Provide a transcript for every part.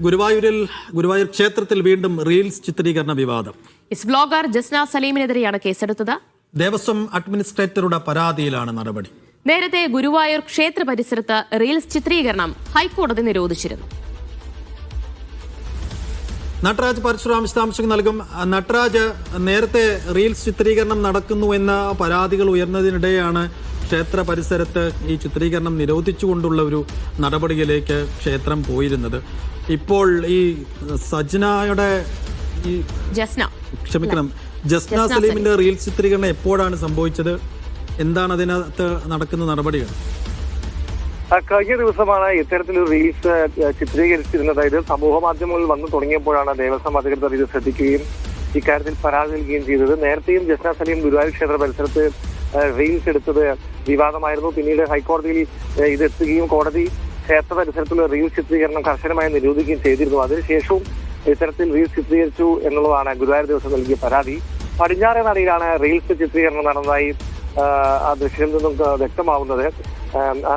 ഗുരുവായൂരിൽ ഗുരുവായൂർ ക്ഷേത്രത്തിൽ വീണ്ടും റീൽസ് ചിത്രീകരണ വിവാദം. ഇസ് ബ്ലോഗർ ജസ്ന സലീമിനെതിരെയാണ് കേസെടുത്തത്? ദേവസ്വം അഡ്മിനിസ്ട്രേറ്ററുടെ പരാതിയിലാണ് നടപടി. നേരത്തെ ഗുരുവായൂർ ക്ഷേത്ര പരിസരത്ത് റീൽസ് ചിത്രീകരണം ഹൈക്കോടതി നിരോധിച്ചിരുന്നു. നടരാജ് പരശുരാം വിശദാംശങ്ങൾ നൽകും. നടരാജ് നേരത്തെ റീൽസ് ചിത്രീകരണം നടക്കുന്നു എന്ന പരാതികൾ ഉയർന്നതിനിടെയാണ് ക്ഷേത്ര പരിസരത്ത് ഈ ചിത്രീകരണം നിരോധിച്ചുകൊണ്ടുള്ള ഒരു നടപടിയിലേക്ക് ക്ഷേത്രം പോയിരുന്നത്. ഇപ്പോൾ ഈ സജ്നയുടെ ഈ ജസ്ന. ക്ഷമിക്കണം. ജസ്ന സലീമിന്റെ റീൽ ചിത്രീകരണം എപ്പോഴാണ് സംഭവിച്ചത്? എന്താണ് അതിനകത്ത് നടക്കുന്ന നടപടികൾ? കഴിഞ്ഞ ദിവസമാണ് ഇത്തരത്തിലൊരു റീൽസ് ചിത്രീകരിച്ചിരുന്നത്. അതായത് സമൂഹ മാധ്യമങ്ങളിൽ വന്നു തുടങ്ങിയപ്പോഴാണ് ദേവസ്വം അധികൃതർ ഇത് ശ്രദ്ധിക്കുകയും ഇക്കാര്യത്തിൽ പരാതി നൽകുകയും ചെയ്തത്. നേരത്തെയും ജസ്ന സലീം ഗുരുവായൂർ ക്ഷേത്ര പരിസരത്ത് റീൽസ് എടുത്തത് വിവാദമായിരുന്നു. പിന്നീട് ഹൈക്കോടതിയിൽ ഇതെത്തുകയും ഇത് എത്തുകയും കോടതി ക്ഷേത്ര പരിസരത്തുള്ള റീൽ ചിത്രീകരണം കർശനമായി നിരോധിക്കുകയും ചെയ്തിരുന്നു. അതിനുശേഷവും ഇത്തരത്തിൽ റീൽ ചിത്രീകരിച്ചു എന്നുള്ളതാണ് ഗുരുവായൂർ ദിവസം നൽകിയ പരാതി. പടിഞ്ഞാറേ നടയിലാണ് റീൽസ് ചിത്രീകരണം നടന്നതായി ആ, ദൃശ്യം നിന്നും വ്യക്തമാവുന്നത്.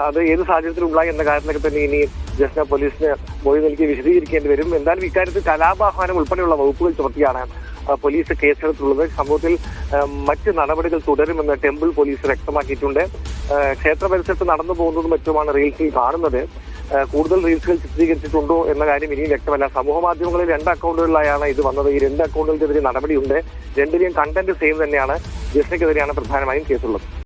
അത് ഏത് സാഹചര്യത്തിലുണ്ടായി എന്ന കാര്യത്തിലൊക്കെ തന്നെ ഇനി ജസ്ന പോലീസിന് മൊഴി നൽകി വിശദീകരിക്കേണ്ടി വരും. എന്തായാലും ഇക്കാര്യത്തിൽ കലാപാഹ്വാനം ഉൾപ്പെടെയുള്ള വകുപ്പുകൾ ചുമത്തിയാണ് പോലീസ് കേസെടുത്തുള്ളത് സംഭവത്തിൽ മറ്റ് നടപടികൾ തുടരുമെന്ന് ടെമ്പിൾ പോലീസ് വ്യക്തമാക്കിയിട്ടുണ്ട്. ക്ഷേത്ര പരിസരത്ത് നടന്നു പോകുന്നതും മറ്റുമാണ് റീൽസിൽ കാണുന്നത്. കൂടുതൽ റീൽസുകൾ ചിത്രീകരിച്ചിട്ടുണ്ടോ എന്ന കാര്യം ഇനിയും വ്യക്തമല്ല. സമൂഹ മാധ്യമങ്ങളിൽ രണ്ട് അക്കൗണ്ടുകളിലായാണ് ഇത് വന്നത്. ഈ രണ്ട് അക്കൗണ്ടുകൾക്കെതിരെ നടപടിയുണ്ട്. രണ്ടിനെയും കണ്ടന്റ് സെയിം തന്നെയാണ്. ജസ്നയ്ക്കെതിരെയാണ് പ്രധാനമായും കേസുള്ളത്.